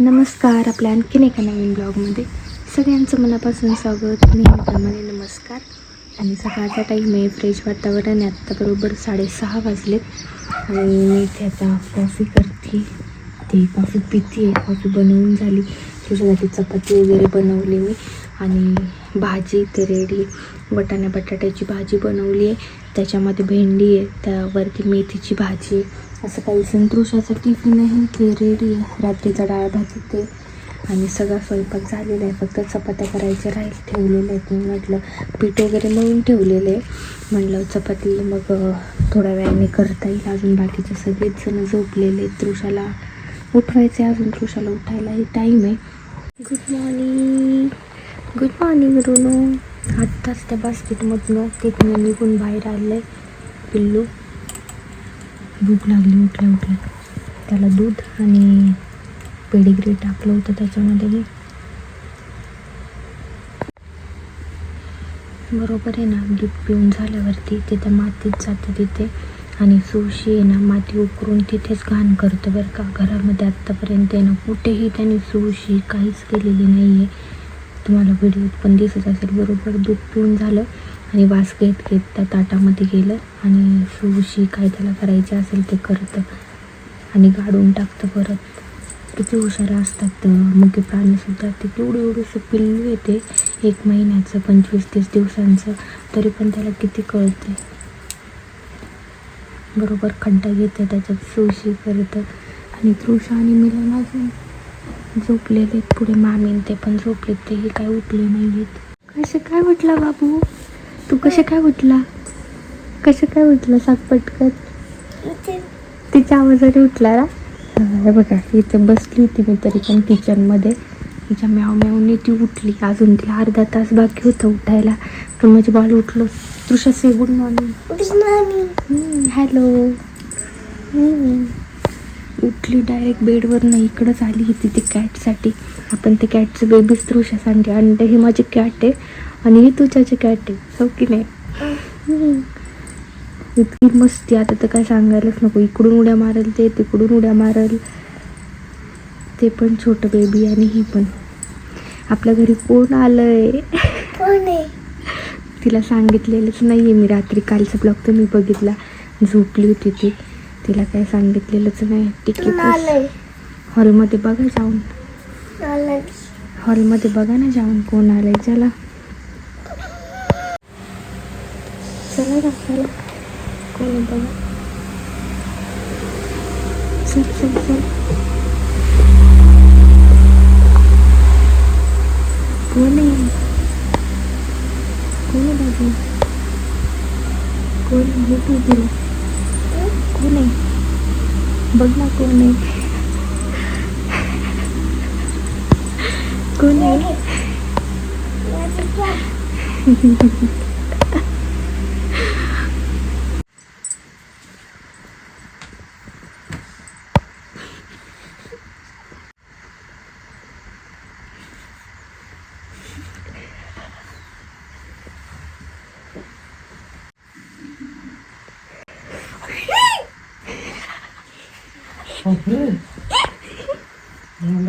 नमस्कार आपल्या आणखीन एका नवीन ब्लॉगमध्ये सगळ्यांचं मनापासून स्वागत. नेहमीप्रमाणे नमस्कार. आणि सकाळचा टाईम आहे फ्रेश वातावरण आहे. आत्ता बरोबर साडेसहा वाजलेत. आणि मी इथे आता कॉफी करते. ती कॉफी पिती आहे कॉफी बनवून झाली. त्याच्यासाठी चपाती वगैरे बनवली मी. आणि भाजी ते रेडी वटाणा बटाट्याची भाजी बनवली आहे. त्याच्यामध्ये भेंडी आहे. त्यावरती मेथीची भाजी आहे. असं काही संतृषाचं टिफिन आहे ते रेडी आहे. रात्रीचा डाळ भाजी ते आणि सगळा स्वयंपाक झालेला आहे. फक्त चपात्या करायच्या राहील ठेवलेल्या आहेत. मी म्हटलं पीठ वगैरे मळून ठेवलेलं आहे. म्हटलं चपाती मग थोड्या वेळाने करता येईल. अजून बाकीचे सगळेच जण झोपलेले आहेत. तृषाला उठवायचे अजून तृषाला उठायलाही टाईम आहे. Good morning good morning Rono आत्ताच त्या बास्केटमधनं तिथनं निघून बाहेर आलं आहे पिल्लू. भूक लागली उठल्या उठल्या. त्याला दूध आणि पेडिग्री टाकलं होतं त्याच्यामध्ये मी बरोबर आहे ना दूध पिऊन झाल्यावरती तिथे मातीत जाते तिथे आणि सुशी आहे ना माती उकरून तिथेच घाण करतं बरं का. घरामध्ये आत्तापर्यंत आहे ना कुठेही त्याने सुशी काहीच केलेली नाही आहे तुम्हाला व्हिडिओत पण दिसत असेल बरोबर दूध पिऊन झालं. आणि वास घेत घेत त्या ताटामध्ये गेलं आणि सुशी काय त्याला करायचे असेल ते करतं आणि गाडून टाकतं परत. किती हुशार असतात मुके प्राणीसुद्धा ते केवढं एवढंसं पिल्लू येते एक महिन्याचं पंचवीस तीस दिवसांचं. तरी पण त्याला किती कळते बरोबर खड्डा घेते त्याच्यात सुशी करतं. आणि तृषा आणि मिलन अजून झोपलेले पुढे मामीन ते पण झोपलेत. तेही काय उठले नाही आहेत कसे काय म्हटलं बाबू? तू कसे काय उठला? कसे काय उठला सांग पटकन? तिच्या आवाजाने उठला ना हा, बघा इथे बसली होती मी तरी पण किचनमध्ये तिच्या म्याव म्यावने ती उठली. अजून तिला अर्धा तास बाकी होता उठायला. पण माझे बाळ उठलं. Trisha say good morning hello उठली डायरेक्ट बेडवरनं इकडंच आली होती ती कॅटसाठी आपण ते कॅटचं बेबीच तृषासाठी अंडे हे माझे कॅट आहे. आणि ही तुझ्याचे कॅट आहे हो की नाही. इतकी मस्ती आता तर काय सांगायलाच नको. इकडून उड्या मारेल ते तिकडून उड्या मारेल. ते पण छोटं बेबी आणि ही पण. आपल्या घरी कोण आलंय? तिला सांगितलेलंच नाही आहे मी. रात्री कालचा ब्लॉग तर मी बघितला. झोपली होती ती. तिला काय सांगितलेलंच नाही. तिकीट हॉलमध्ये बघा जाऊन. हॉलमध्ये बघा ना जाऊन कोण आलंय. चला. चला ना चला कोण आहे बघा चल चल चल कोण आहे कोण आहे बाबू कोण आहे भेटू तिला कोण आहे बघ ना कोण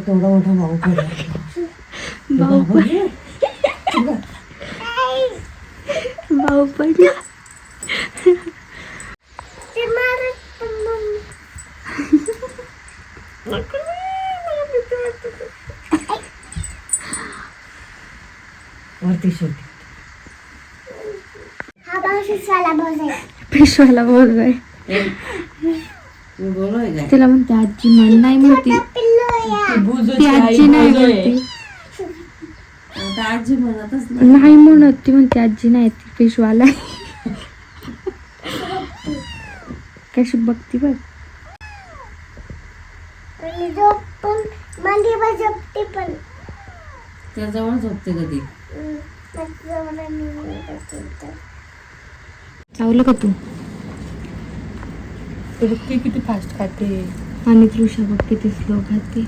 तेवढा मोठा भाऊ भाऊ भाऊ पडला वरती शेवटी पेशवाला बोलवाय तिला म्हणते आजी म्हण नाही म्हणती ती आजी नाही म्हणती. आता आजी म्हणतच नाही. नाही म्हणत ती म्हणते आजी नाही ती पेशवाला. कशी बघती बघ. त्याजवळ झोपते कधी चावलं का तू? रुक्की किती फास्ट खाते. आणि तृषा बघ किती स्लो खाते.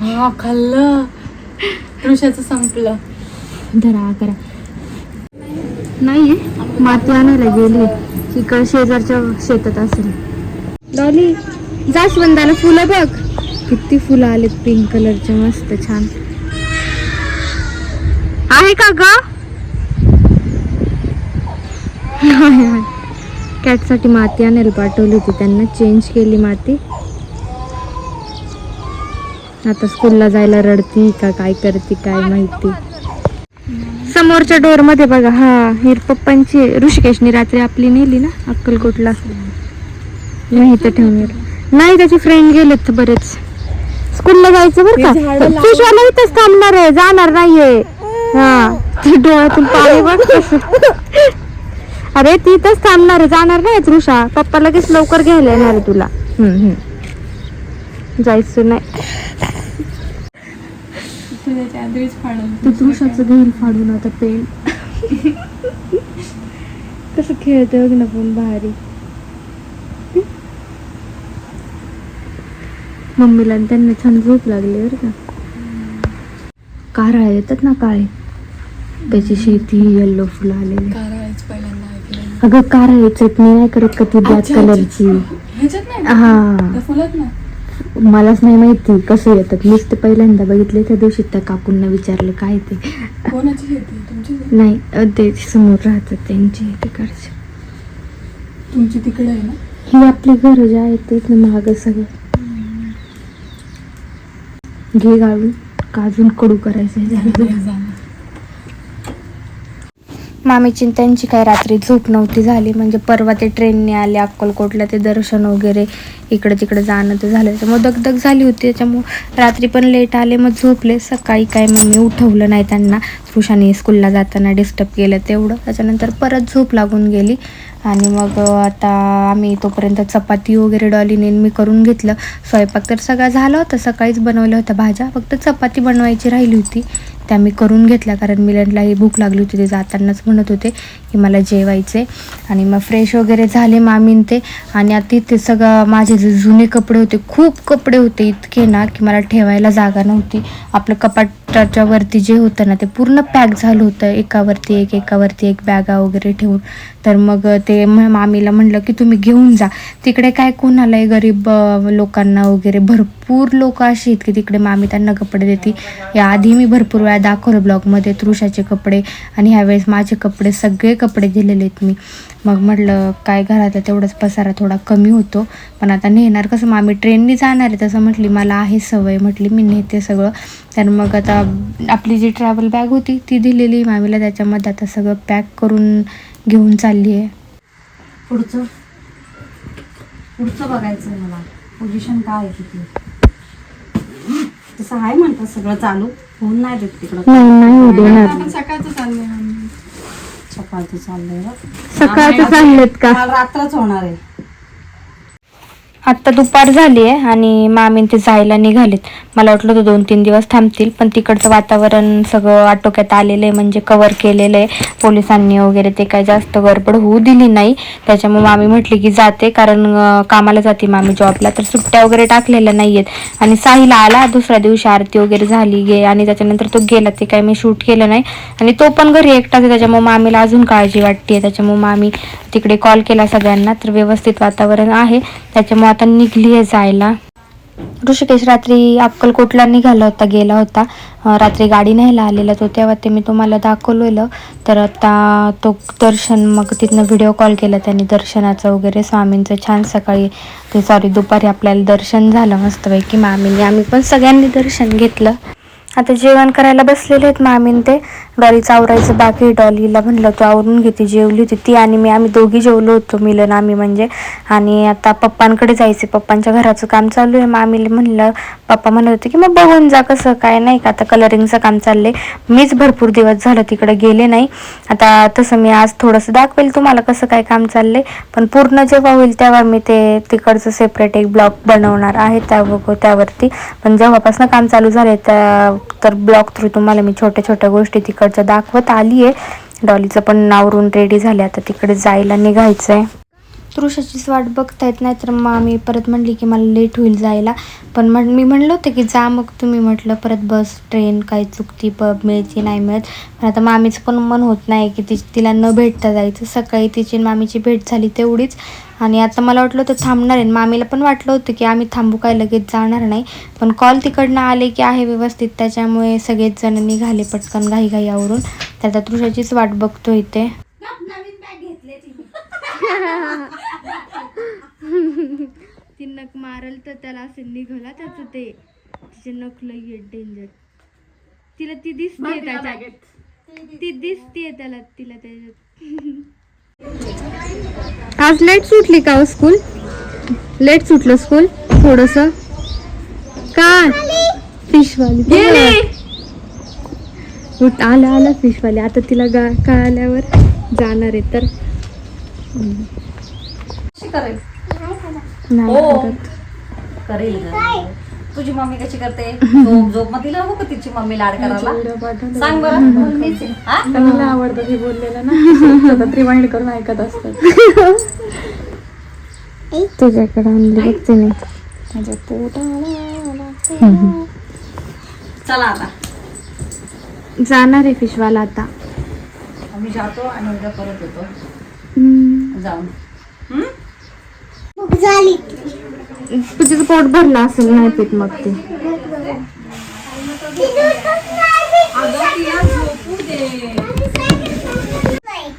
हा खाल्लं. तृषाचं संपलं. धरा करा. नाही माती आणायला गेली. इकडे शेजारच्या शेतात असेल. डॉली जास्वंदाला फुलं बघ. किती फुलं आलेत पिंक कलरचे मस्त छान. आहे का ग? कॅटसाठी माती आणायला पाठवली होती. त्यांना चेंज केली माती. आता स्कूलला जायला रडती का काय करते काय माहिती. समोरच्या डोरमध्ये बघा हा हिर पप्पांची ऋषिकेशनी रात्री आपली नेली ना अक्कलकोटला. नाही तर ठेवून. नाही त्याचे फ्रेंड गेलेत बरेच. स्कूलला जायचं बरं का? सुशवाला इथंच थांबणार आहे जाणार नाहीये. हा ते डोळ्यातून पाणी बघ. अरे ती इथंच थांबणार आहे. जाणार नाही ऋषा. पप्पा लगेच लवकर घ्यायला येणार आहे तुला. हम्म, हम्म. जायचं नाही. ते तृषाचं घेईल फाडून आता पेन. कसं खेळतोय बघ ना पण भारी. मम्मीला आणि त्यांना छान झोप लागली बरं का. कारळा येतात ना काळे? त्याची शेती येल्लो फुलं आलेली. अगं कारळे चटणी नाही करत का ती ब्लॅक कलरची हा. त्या फुलात ना? मलाच नाही माहिती कसं येतात. मीच ते पहिल्यांदा बघितले त्या दिवशी त्या काकूंना विचारलं काय ते? नाही ते समोर राहतात त्यांचे तिकडचे. तुमची तिकडे आहे ना? ही आपली घर जे आहेत ते महाग सगळं. घे गाळून काजून कडू करायचं मामीची त्यांची काय रात्री झोप नव्हती झाली. म्हणजे परवा ते ट्रेनने आले अक्कलकोटला ते दर्शन वगैरे इकडे तिकडे जाणं ते झालं. त्याच्यामुळे दगदग झाली होती. त्याच्यामुळे रात्री पण लेट आले मग झोपले. सकाळी काय मम्मी उठवलं नाही त्यांना. तृषाने स्कूलला जाताना डिस्टर्ब केलं तेवढं. त्याच्यानंतर परत झोप लागून गेली. आणि मग आता आम्ही तोपर्यंत चपाती वगैरे डॉलीने मी करून घेतलं. स्वयंपाक तर सगळा झाला होता. सकाळीच बनवल्या होत्या भाज्या. फक्त चपाती बनवायची राहिली होती. त्या मी करून घेतल्या कारण मिलनलाही भूक लागली होती ते जातानाच म्हणत होते की मला जेवायचे आणि मग फ्रेश वगैरे झाले मामीन ते. आणि आता तिथे सगळं माझे जे जुने कपडे होते खूप कपडे होते इतके ना की मला ठेवायला जागा नव्हती. आपलं कपाटाच्या वरती जे होतं ना ते पूर्ण पॅक झालं होतं. एकावरती एक एकावरती एक बॅगा वगैरे ठेवून. तर मग ते मामीला म्हणलं की तुम्ही घेऊन जा. तिकडे काय कोणालाही गरीब लोकांना वगैरे भरपूर लोक अशी आहेत की तिकडे मामी त्यांना कपडे देते. या आधी मी भरपूर वेळा दाखवलं ब्लॉगमध्ये तृषाचे कपडे आणि ह्यावेळेस माझे कपडे सगळे कपडे दिलेले आहेत मी. मग म्हटलं काय घरातला तेवढंच पसारा थोडा कमी होतो. पण आता नेणार कसं? मामी ट्रेननी जाणार आहे. तसं म्हटली मला आहे सवय. म्हटली मी नेते सगळं. तर मग आता आपली जी ट्रॅव्हल बॅग होती ती दिलेली. मामीला त्याच्यामध्ये आता सगळं पॅक करून घेऊन चालली आहे. पुढचं? पुढचं बघायचं आहे मला. पोझिशन काय आहे तिथे? तसं आहे म्हणतात सगळं चालू. होऊन नाही देत तिकडं. नाही नाही होऊ देणार. आपण सकाळचं चाललंय आम्ही. सकाळचं चाललंय बघ. सकाळचं चाललेत का? काल रात्रच होणार आहे. आत्ता दुपार झाली आहे आणि मामीन ते जायला निघालेत. मला वाटलं होतं दोन तीन दिवस थांबतील पण तिकडचं वातावरण सगळं आटोक्यात आलेलं आहे म्हणजे कवर केलेलं आहे पोलिसांनी वगैरे ते काही जास्त गडबड होऊ दिली नाही. त्याच्यामुळे मामी म्हटली की जाते कारण कामाला जाते मामी जॉबला तर सुट्ट्या वगैरे टाकलेल्या नाही आहेत आणि साहिला आला दुसऱ्या दिवशी आरती वगैरे झाली गे आणि त्याच्यानंतर तो गेला. ते काही मी शूट केलं नाही. आणि तो पण घरी एकटाच आहे त्याच्यामुळे मामीला अजून काळजी वाटते त्याच्यामुळे मामी तिकडे कॉल केला सगळ्यांना. तर व्यवस्थित वातावरण आहे. त्याच्यामुळे आता निघली आहे जायला. ऋषिकेश रात्री अक्कलकोटला निघाला होता गेला होता. रात्री गाडी न्यायला आलेला तो तेव्हा ते मी तुम्हाला दाखवलेलं. तर आता तो दर्शन मग तिथनं व्हिडिओ कॉल केला त्यांनी दर्शनाचं वगैरे स्वामींचं छान सकाळी. ते सॉरी दुपारी आपल्याला दर्शन झालं मस्तपैकी. मामीने आम्ही पण सगळ्यांनी दर्शन घेतलं. आता जेवण करायला बसलेले आहेत मामीन ते. डॉलीचं आवरायचं बाकी डॉलीला म्हणलं तू आवरून घेते जेवली होती. ती आणि मी आम्ही दोघी जेवलो होतो मिलन आम्ही म्हणजे. आणि आता पप्पांकडे जायचे पप्पांच्या घराचं काम चालू आहे. मामीला म्हणलं पप्पा म्हणत होते की मग बघून जा कसं काय नाही का? आता कलरिंगचं काम चाललंय. मीच भरपूर दिवस झालं तिकडे गेले नाही. आता तसं मी आज थोडंसं दाखवेल तुम्हाला कसं काय काम चाललंय. पण पूर्ण जेव्हा होईल तेव्हा मी ते तिकडचं सेपरेट एक ब्लॉग बनवणार आहे त्या त्यावरती. पण जेव्हापासून काम चालू झाले त्या तर ब्लॉग थ्रू तुम्हाला मी छोट्या छोट्या गोष्टी तिकडच्या दाखवत आली आहे डॉलीचं पण नावरून रेडी झाले आता तिकडे जायला निघायचं आहे तृषाचीच वाट बघतायत नाही तर मामी परत म्हणली की मला लेट होईल जायला. पण म्हण मी म्हणलं होतं की जा मग तुम्ही म्हटलं परत बस ट्रेन काही चुकती पब मिळते नाही मिळत. पण आता मामीचं पण मन होत नाही की ति तिला न भेटता जायचं. सकाळी तिची मामीची भेट झाली तेवढीच. आणि आता मला वाटलं होतं थांबणार आहे. मामीला पण वाटलं होतं की आम्ही थांबू काय लगेच जाणार नाही. पण कॉल तिकडनं आले की आहे व्यवस्थित. त्याच्यामुळे सगळेच जण निघाले पटकन घाई घाई आवरून तर आता तृषाचीच वाट बघतो इथे. ती नख मारल तर त्याला असं निघाला त्याचं ते. तिचे नख लई डेंजर तिला ती दिसते त्याच्यात. ती दिसते त्याला तिला त्याच्यात. आज लेट सुटली का स्कूल लेट सुटलं स्कूल थोडस? काय फिशवाली. आलं आलं फिशवाली. आता तिला गा कळाल्यावर जाणार आहे तर. कशी करेल? नाही हो. करत. करेल ग. तुझी मम्मी कशी करते? झोप झोप मग तिला का तिची मम्मी लाड करायला. सांग बरं मीच आहे. आवडतं हे बोललेलं ना. सतत रिमाइंड करून ऐकत असतात. तुझ्याकडे आणली बघते मी चला आता. जाणार आहे फिशवाला आता. आम्ही जातो आणि उद्या परत येतो. जाऊन? तुझं पोट भरलं असेल नाही पित मग ते.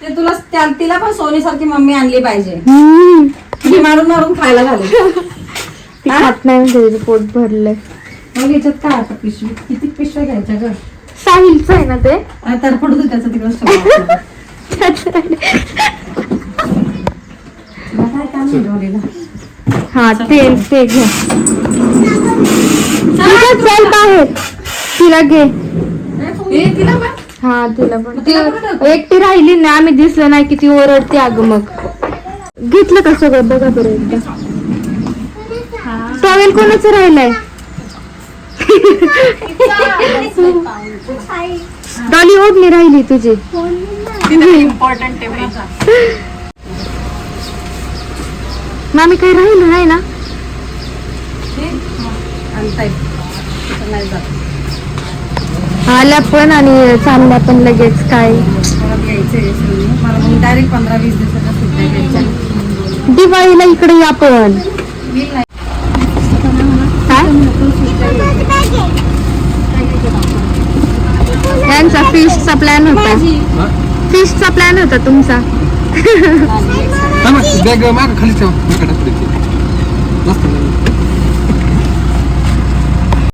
ते तुला त्या- तिला पण सोनीसारखी मम्मी आणली पाहिजे. ती मारून मारून खायला घाले ती खात नाही म्हणते तिचं पोट भरलंय. मग याच्यात काय आता पिशवी? किती पिशव्या घ्यायच्या ग? साहिलच आहे ना ते? तर पडतो त्याचं तिकडं तुला काय काम आहे डोलीला? हा ते ते घे. तिला चल बाहेर. तिला घे. हा तिला पण? ती एकटी राहिली ना आम्ही दिसलं नाही की ती ओरडते अगं मग. घेतलं का सगळं? बघा बरं एकदा. टॉवेल कोणाचं राहिलंय? डॉली ओढणी राहिली तुझी. मामी काही राहिलं नाही ना. आल्या पण आणि चालल्या पण लगेच काय? मग डायरेक्ट पंधरा वीस दिवसाच्या दिवाळीला इकडे या पण. काय? यांचा फिशचा प्लॅन होता. फिशचा प्लॅन होता तुमचा? बॅग माग खाली ठेव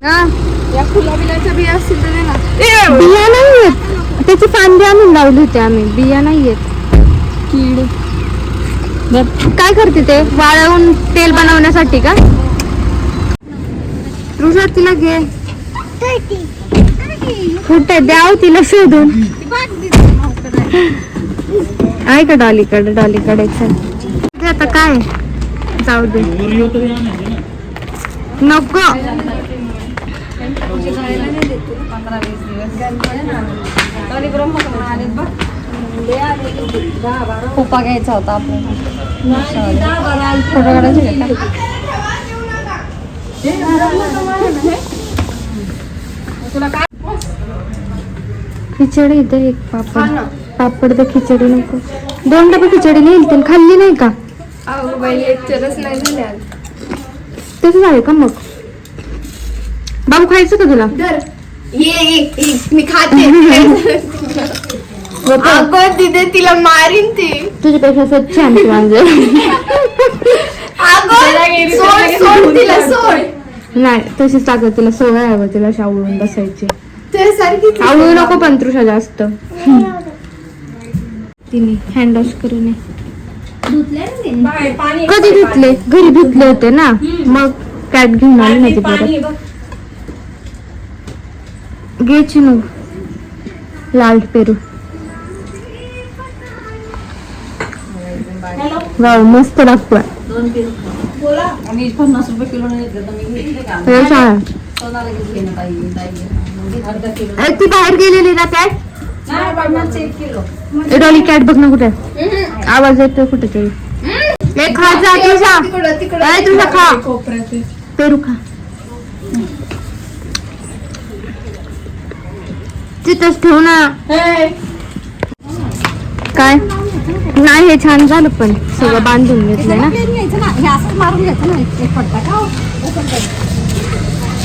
हा. बिया नाही येत त्याची फांदी आणून लावली होती आम्ही. बिया नाही येत कीड काय करते ते? वाळवून तेल बनवण्यासाठी का? रुजा तिला घे. कुठे? द्याव तिला शोधून. आहे का डॉलीकडे? डॉलीकडे ते आता काय? जाऊ दे. नको. खोपा घ्यायचा होता आपल्याला. फोटो काढायचे खिचडी दे एक पापड. पापड दे खिचडी नको. दोन डबे खिचडी नेईल ते खाल्ली नाही का? तसं झालं का मग? बाबू खायचं का तुला? मी खाते. अगं तिथे तिला मारीन ती. तुझ्यापेक्षा स्वच्छ आहे आमची मांजर. अगं सोड सोड तिला सोड. नाही तशीच टाकत तिला सवय आहे बा तिला शावळून बसायची. तुझ्यासारखी आवळू नको पण तृषा जास्त. तिने हँड वॉश करू नये कधी धुतले? घरी धुतले होते ना? मग कॅट घेऊन आली नाही परत घे चिनू लाल पेरू. वाव मस्त ए, ती बाहेर गेलेली ना कॅट डॉली कॅट बघ ना कुठे? आवाज येतोय कुठे तरी. खा जा तुझा ए, तुझा खा. पेरू खा. तिथंच ठेव ना. काय? नाही हे छान झालं पण. सगळं बांधून घेतलंय ना. हे मारून घ्यायचं ना. एक पट्टा का?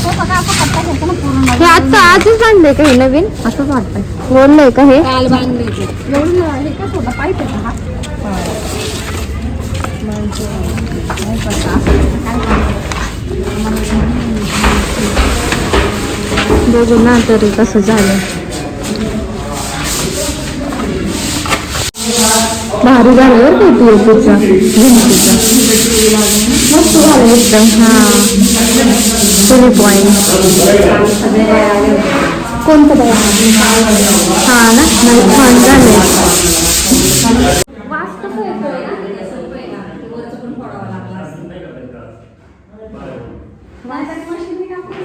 हो? आता आजच बांधलंय का हे नवीन? असंच वाटतंय. बोललंय का हे? काल बांधले एवढं ना, हे काय थोडं पाईप आहे का हा? बघू ना तरी कसं झालं भारी झालं बरं का पिओपीचा मस्त झालं एकदम. हा. पुणे पॉईंट कोणतं बाई हा ना? नाही छान? ते सोपं आहे ना. ते वरचं पण फोडावं लागलं असतं. नाहीतर मशीनने कापून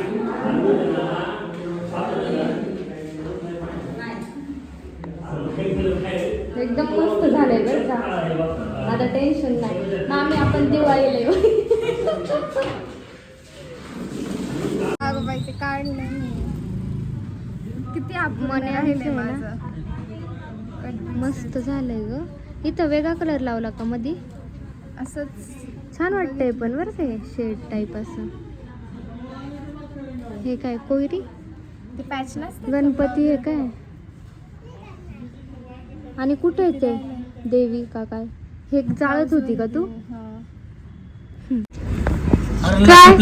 एकदम मस्त झालंय बरं का? आता टेन्शन नाही. मामी आपण दिवाळीला येऊ. अगं बाई ते काढलं नाही किती आहे. माझं. मस्त झालंय ग. इथं वेगळा कलर लावला का मधी? असंच. छान वाटतंय पण बरं ते शेड टाईप असं. हे काय कोयरी? ते पॅच गणपती हे काय? आणि कुठे आहे ते? देवी का काय? हे जाळत होती का तू? काय?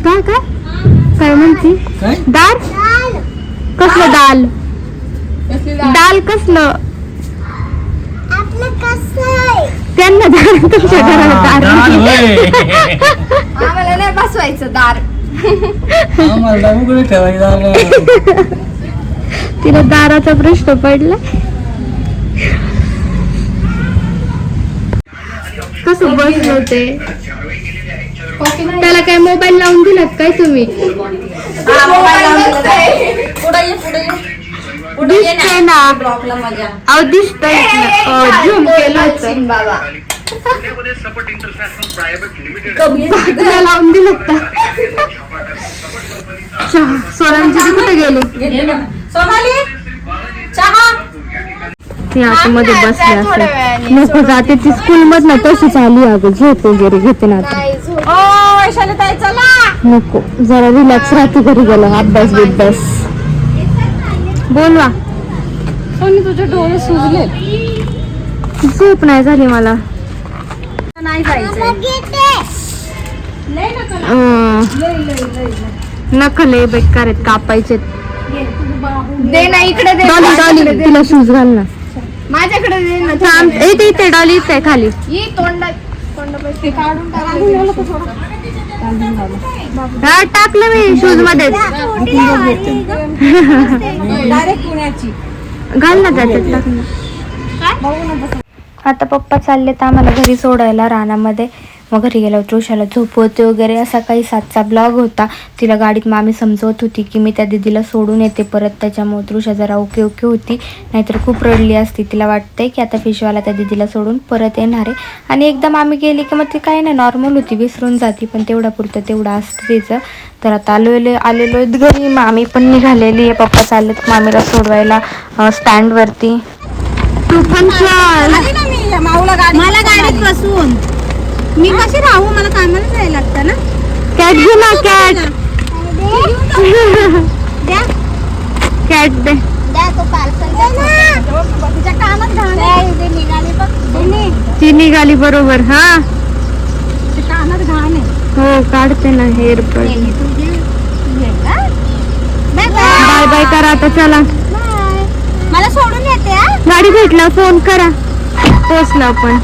काय काय? काय म्हणती? काय? दाल? कसलं दाल? दाल कसलं? त्यांना दाल तुमच्या घराला दाल आम्हाला नाही बसवायचं दार आम्हाला उघडे ठेवायचं तिला दाराचा प्रश्न पडला. कसं बसलं ते त्याला काय मोबाईल लावून दिलात काय तुम्ही? हा, दिसतंय ना. अहो दिसतंय झूम केलं होतं. बाबा. तुला लावून दिलं स्वरांची कुठे गेली. सोनाली चहा. ती आतमध्ये बसली असेल. नको जाते ती स्कूल मधनं तशीच आली अगं. झोप वगैरे घेते ना आता. नाही झोप? ओ वैशाली ताई चला. नको. जरा रिलॅक्स राहते घरी गेलं. अभ्यास बिभ्यास. बोलवा. सोनी तुझे डोळे सुजले. झोप नाही झाली मला. नाही जायचं अं, नखले बेकार आहेत कापायचे दे ना इकडे दे. तिला शूज घाल ना. माझ्याकडे दे ना थांब इथे इथे डॉली इथे आहे खाली. ही तोंडा तोंडापाशी काढून टाकलं हा टाकलं मी शूज मध्येच डायरेक्ट पुण्याची. घाल ना त्याच्यात टाक ना. आता पप्पा चालले तर आम्हाला घरी सोडायला रानामध्ये. मग घरी गेल्यावर तृषाला झोपवते वगैरे असा काही सातचा ब्लॉग होता. तिला गाडीत मामी समजवत होती की मी त्या दिदीला सोडून येते. परत त्याच्यामुळे तृषा जरा ओके ओके होती. नाहीतर खूप रडली असती. तिला वाटतंय की आता फिशवाला त्या दिदीला सोडून परत येणार आहे. आणि एकदा मामी गेली की मग ती काही नाही नॉर्मल होती. विसरून जाती. पण तेवढा पुरतं तेवढं असतं तिचं. तर आता आलेलो आलेलो आहेत घरी. मामी पण निघालेली आहे. पप्पा चाललेत मामीला सोडवायला स्टँडवरती तू पण मला गाडीत बसून मी कशी राहू? मला कामाला जायला लागतं ना. कॅट घे ना कॅट द्या. कॅट दे. द्या तो पार्सल तिच्या कानात घाण ते निघाले बघ. तिने ती निघाली बरोबर हा. ते कानात घाण आहे. हो काढते ना हेअर का? Bye bye. बाय करा आता चला. बाय. मला सोडून येते हा. गाडी भेटला फोन करा. पोचलो आपण.